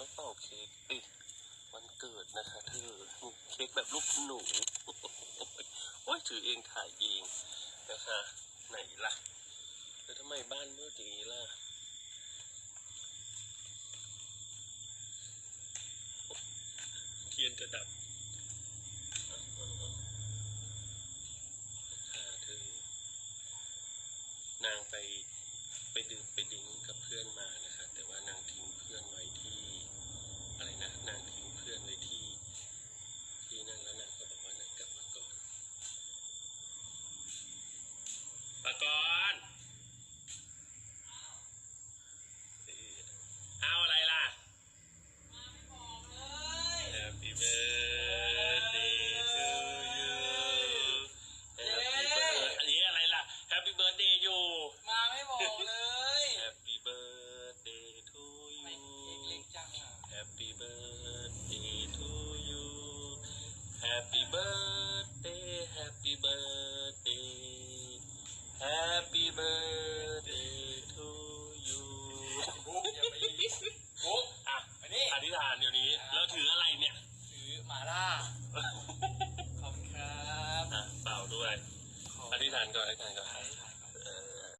ต้องเป่าเค้กดิวันเกิดนะคะเธอเค้กแบบรูปหนูโอ้ยถือเองถ่ายเองนะคะ ไหนล่ะแล้วทำไมบ้านมืดอย่างนี้ล่ะเทียนจะดับเอาเอาเอาค่ะเธอนางไปไปดื่มไปดิ้งกับเพื่อนมานะคะ แต่ว่านางทิ้งเพื่อนไว้ที่ อะไรนะ นางทิ้งเพื่อนไว้ที่ ที่นั่นแล้วนางก็บอกว่านางกลับมาก่อนปากรณ์เอ่อเอาอะไรล่ะ Happy birthday to you Happy birthday อันนี้อะไรล่ะ Happy birthday อยู่ มาไม่บอกเลย Happy birthday to ไม่เค้ก you เล็กจังอะ Happy birthday to you Happy birthday Happy birthday Happy birthday to you บุ๊กอย่าไปบุ๊กอะมานี่อธิษฐานเดี๋ยวนี้แล้วถืออะไรเนี่ย ถือหมาล่า ขอบคุณครับอะเปล่าด้วยขอบอธิษฐานก่อนอธิษฐานก่อน